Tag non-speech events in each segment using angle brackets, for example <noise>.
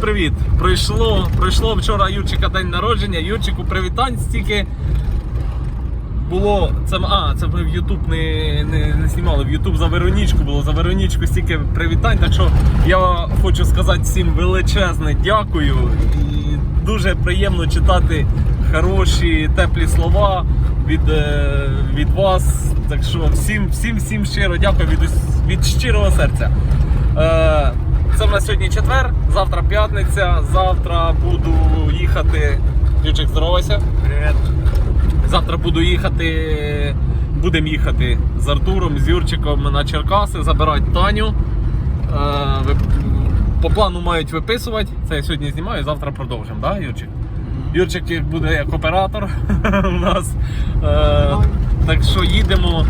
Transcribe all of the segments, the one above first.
Привіт! Пройшло, пройшло вчора Юрчика день народження. Юрчику привітань стільки. Було це а, це ми в Ютуб не, не, не знімали. В Ютуб за Веронічку було за Веронічку стільки привітань. Так що я хочу сказати всім величезне дякую. І дуже приємно читати хороші, теплі слова від, е, від вас. Так що всім, всім, всім щиро дякую від, від щирого серця. Е, це в нас сьогодні четвер, завтра п'ятниця, завтра буду їхати. Ючик, здоровайся. Привет. Завтра буду їхати. Будемо їхати з Артуром, з Юрчиком на Черкаси, забирати Таню. Е, по плану мають виписувати. Це я сьогодні знімаю, завтра продовжимо, так, да, Юрчик? Юрчик буде як оператор <laughs> у нас. Е, так що їдемо.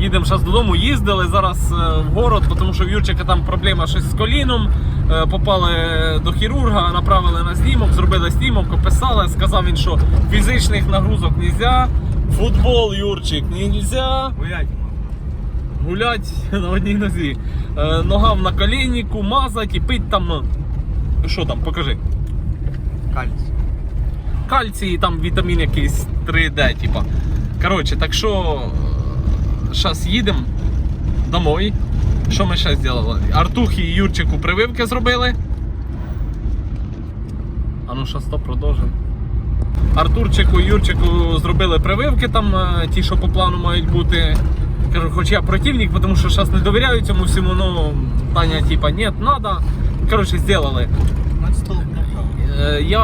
Їдемо зараз додому, їздили зараз е, в город, тому що в Юрчика там проблема щось з коліном. Е, Попали до хірурга, направили на знімок, зробили знімок, описали. Сказав він, що фізичних нагрузок не можна. Футбол, Юрчик, не можна. Гулять. Гулять <laughs> на одній нозі. Е, Нога в наколіннику, мазать і пить там. ну, Що там, покажи. Кальций. Кальцій, і там вітамін якийсь 3D, типа. Коротше, так що зараз їдемо домой. Що ми ще зробили? Артухі і Юрчику прививки зробили. А ну що, стоп, продовжимо. Артурчику і Юрчику зробили прививки, там е, ті, що по плану мають бути. Кажу, хоч я противник, тому що зараз не довіряю цьому всьому, ну Таня, типа, ні, надо. Коротше, зробили. Е, Я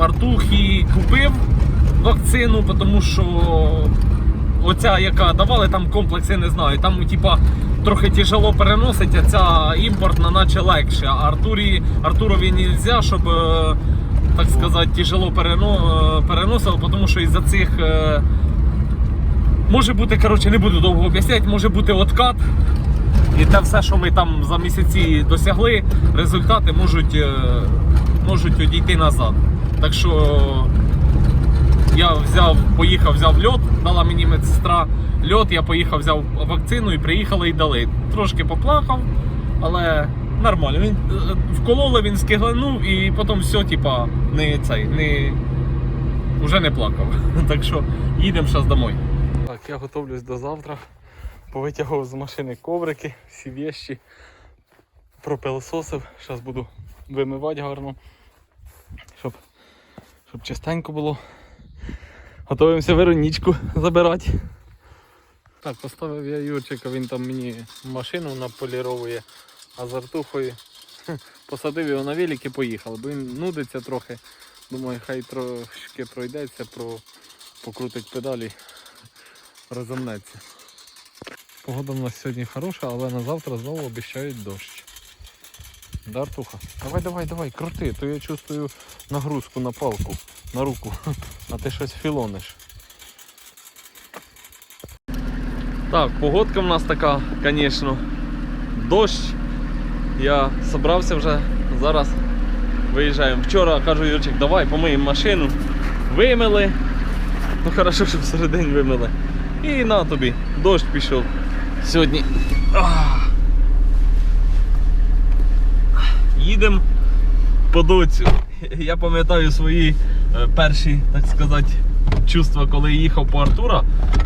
Артухі купив вакцину, тому що оця, яка давали, там комплекс, я не знаю. Там, типа, трохи тяжело переносить, а ця імпортна, наче легше. А Артурі, Артурові не можна, щоб, е, так сказати, тяжело перено, е, переносило, тому що із-за цих. е, Може бути, коротше, не буду довго об'ясняти, може бути откат. І те все, що ми там за місяці досягли, результати можуть, можуть одійти назад. Так що я взяв, поїхав, взяв льот, дала мені медсестра льот, я поїхав, взяв вакцину і приїхали і дали. Трошки поплакав, але нормально. Він е, вкололи, він скиглянув і потім все, типа, не цей, не. Уже не плакав. <laughs> Так що їдемо зараз домой. Так, я готовлюсь до завтра. Повитягував з машини коврики, всі вещі, пропилососив. Зараз буду вимивати гарно, щоб, щоб чистенько було. Готуємося Веронічку забирати. Так, поставив я Юрчика, він там мені машину наполіровує, а з Артухою посадив його на велик і поїхав, бо він нудиться трохи. Думаю, хай трошки пройдеться, про... покрутить педалі, розомнеться. Погода в нас сьогодні хороша, але на завтра знову обіцяють дощ. Да, Артуха? Давай, давай, давай, крути, то я чувствую нагрузку на палку, на руку, <laughs> а ти щось філониш. Так, погодка в нас така, звісно. Дощ. Я зібрався вже, зараз виїжджаємо. Вчора кажу Юрчик, давай помиємо машину. Вимили. Ну хорошо, що всередині вимили. І на тобі, дощ пішов. Сьогодні. Ах. Їдемо по доцю. Я пам'ятаю свої е, перші, так сказати, чувства, коли їхав по Артура.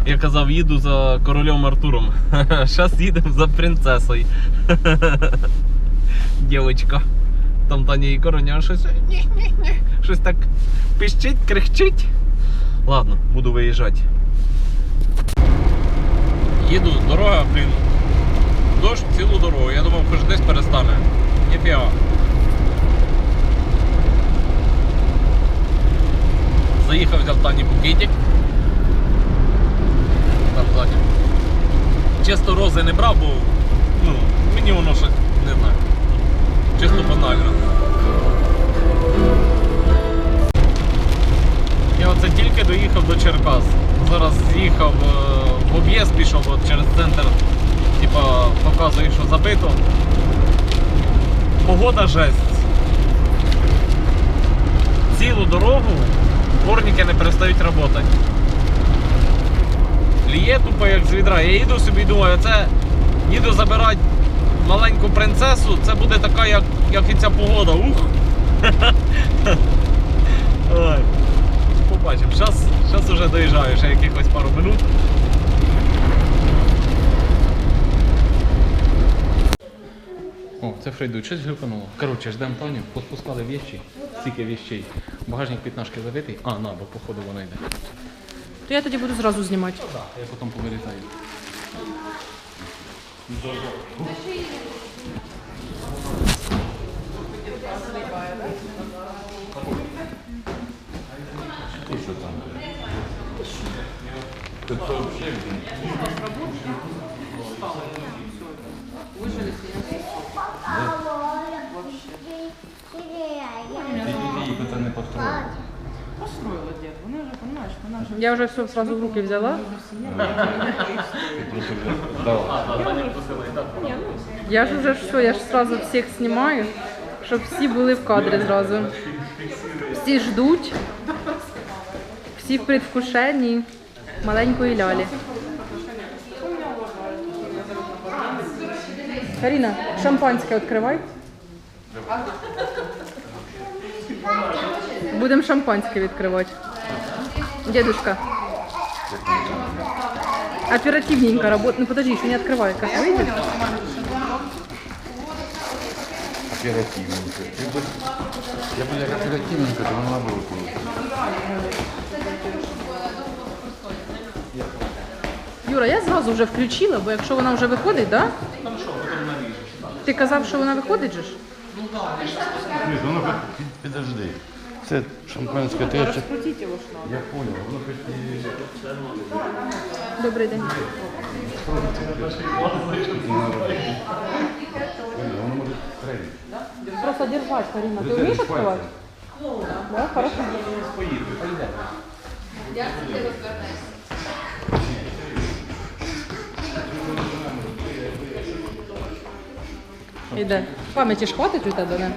Я казав, їду за королем Артуром. <laughs> Зараз їдемо за принцесою. <laughs> Дівочка. Там Таня і короня щось. ні-ні-ні, Щось так пищить, крихчить. Ладно, буду виїжджати. Їду, дорога, блін. Дощ цілу дорогу. Я думав, хоч десь перестане. Ніфіга. Заїхав, взяв Тані букетик. Чисто рози не брав, бо ну, мені воно щось не знаю. Чисто банально. Я оце тільки доїхав до Черкас. Зараз з'їхав е, в об'їзд, пішов от через центр, типа показую, що забито. Погода жесть. Цілу дорогу дворники не перестають працювати. Ліє тупо як з відра. Я їду собі думаю, це їду забирати маленьку принцесу, це буде така, як, як і ця погода. Ух! <laughs> Побачимо. Зараз, вже доїжджаю, ще якихось пару минут. Це Фрейду, щось глюкануло. Коротше, ждемо Таню, поспускали вещі, стільки вещей. Багажник п'ятнашки забитий. А, на, бо походу вона йде. То я тоді буду зразу знімати. Так, я потім повилітаю. Це не построїть. Построила. Я вже все сразу в руки взяла. Я ж вже все, я ж сразу всіх знімаю, щоб всі були в кадрі зразу. Всі ждуть, всі в предвкушенні маленької лялі. Каріна, шампанське відкривай. Будемо шампанське відкривати. Дедушка. Оперативненько работает. Ну подожди, еще не открывай. Как выйдет? Оперативненько. Ти би- Я б як оперативненько, то вона була тут. Юра, я зразу вже включила, бо якщо вона вже виходить, да? Ти казав, що вона виходить же ж? Ні, воно під- підожди. Це шампанське те, що... Я понял, воно хоч і... Добрий день. Воно може тренінг. Просто держать, Карина. Ты умеешь открывать? Да, хорошо. Іде. Пам'яті ж хватить у тебе, не?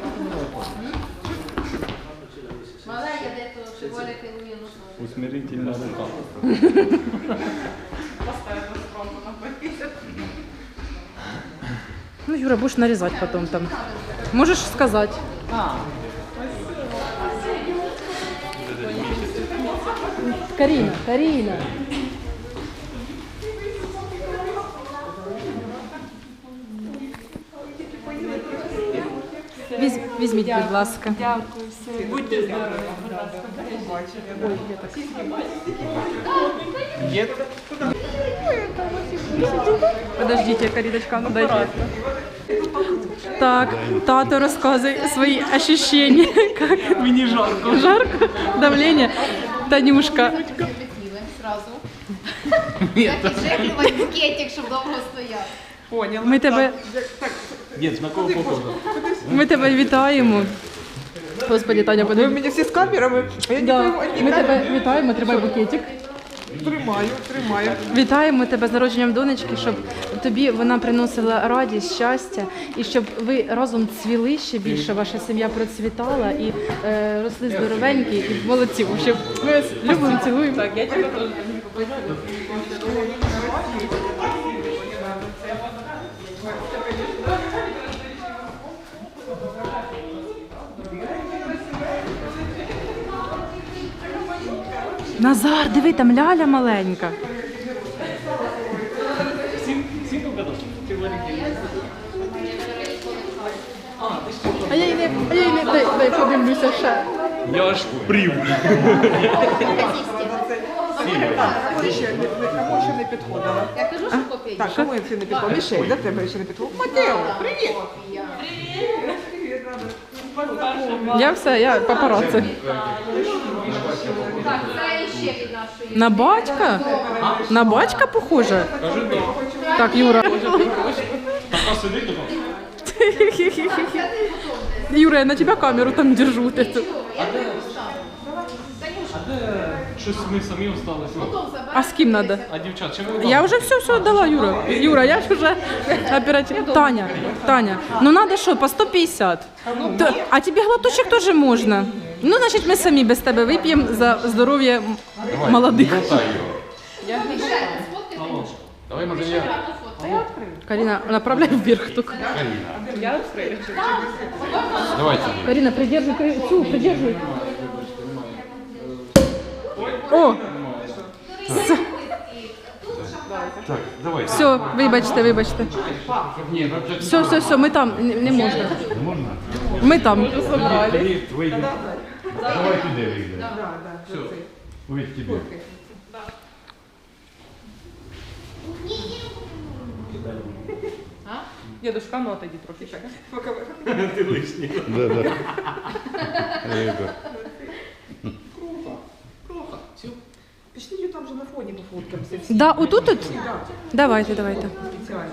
Мала я детto ci vuole che lui non so. Усмирительна рука. Ну, Юра, будешь нарезать потом там. Можешь сказать. Карина, Карина. Візь, візьміть, будь ласка. Дякую, все. Будьте здорові. Є? Подождите, Кариночка, ну дайте. Так, тато розказує свої ощущения. Как? <laughs> Мені жарко. Жарко? Давление? Танюшка. Перспективи сразу. Як піджеклювати букетик, щоб довго стояв. Ми тебе, Ні, на кого похоже? ми тебе вітаємо. Господи, Таня, Ви подивись. мені всі з камерами, а я не Да, тримаю, ми тебе вітаємо, тримай букетик. тримаю, тримаю. Вітаємо тебе з народженням донечки, щоб тобі вона приносила радість, щастя, і щоб ви разом цвіли ще більше, ваша сім'я процвітала і е, росли здоровенькі і молодці. В общем, Ми вас любимо, цілуємо. Так, я тебе Назар, диви, там ляля маленька. А я їй не, а я не дай, дай подивлюся ще. Я аж прів. Кому ще не, кому ще не підходила? Я кажу, що копія. Так, кому ще не підходила? Мішель, до тебе ще не підходила. Матео, привіт! Я все, я папараці. Так, це ще. На батька? На батька похоже? Так, Юра. <laughs> Юра, я на тебя камеру там держу. Щось ми самі осталися. А з ким надо? А дівчат, чи ви Я уже все, все дала, Юра. Юра, я ж уже оперативно. Таня, Таня, ну надо що, по 150? То- а тебе глоточок теж можна. Ну, значить, ми самі без тебе вип'ємо за здоров'я м- молодих. Болтай його. Сфоткайте. Давай, може, я... Карина, направляй вверх только. Я открою. Давай сюди. Карина, придержи кры- цю, придержи. О, Так, давай. все, вибачте, вибачте. Ні, ну це Все, все, все, ми там, не, не можна. не можна. Ми там. Тоді вийди. Давай туди вийде. Да, да. Все. Ой, тебе. Дедушка, ну отойди трохи. Так. Пока ви. Да, да. Риба. Пішли там же на фоні пофоткаємося. Да, отут от? Давайте, давайте. Спеціально.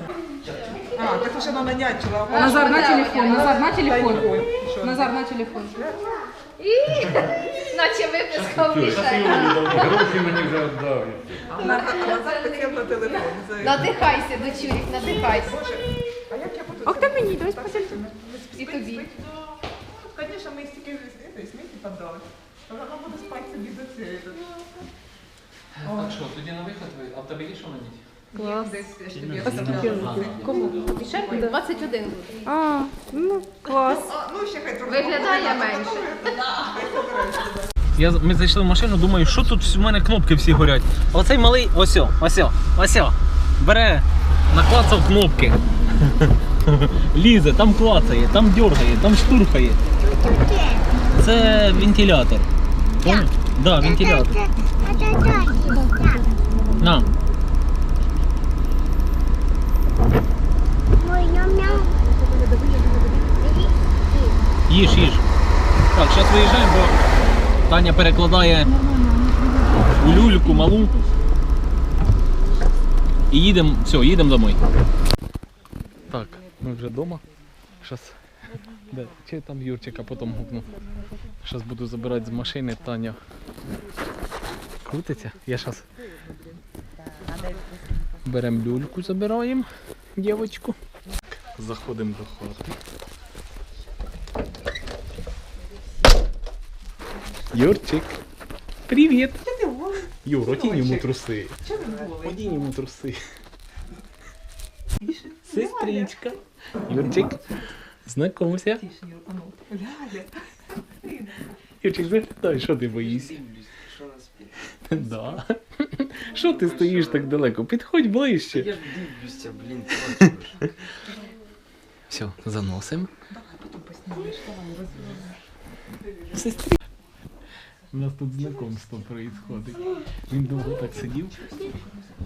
А, так вже вона нянчила. Назар, на телефон, Назар, на телефон. Назар, на телефон. Наче випискав Мішель. Гроші мені вже віддав. На телефон. Надихайся, дочурік, надихайся. А як я буду? Ох, ти мені, давай спасибо. І тобі. Звісно, ми стільки сміті подали. Вона буде спати собі до цієї. Так що, тоді на виход ви, а в тебе є що надіть? Клас. А? Кому? Мішель 21 буде. А, ну, клас. Ну ще хай трохи. Виглядає менше. Я, ми зайшли в машину, думаю, що тут у мене кнопки всі горять. Оцей малий, осьо, осьо, осьо, бере, наклацав кнопки. <laughs> Лізе, там клацає, там дергає, там штурхає. Це вентилятор. Так, да, вентилятор. На. Їж, їж. Так, зараз виїжджаємо, бо Таня перекладає у люльку малу. І їдемо, все, їдемо домой. Так, ми вже вдома. Зараз. Де? Чи там Юрчика потім гукну. Зараз буду забирати з машини Таня. Крутиться? Я зараз. Беремо люльку, забираємо дівчинку. Заходимо до хати. Юрчик. Привіт! Юр, одінь йому труси. Одінь йому труси. Сестричка. Юрчик, знакомся. Юрчик, заглядай, що ти боїшся? Да. Що ти стоїш так далеко? Підходь ближче. Я ж дивлюся, блін, Все, заносимо. У нас тут знакомство происходит. Він довго так сидів,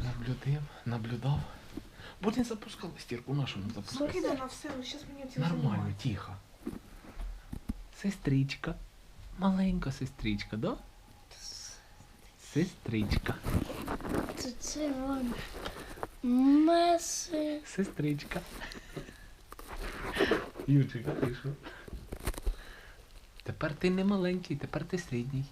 наблюдав, наблюдав. Потім запускав стірку нашу не запускав. Закидана все, зараз мені ці Нормально, тихо. Сестричка. Маленька сестричка, да? Сестричка. Це це вон. Меси. Сестричка. Юрчик, а ти що? Тепер ти не маленький, тепер ти середній.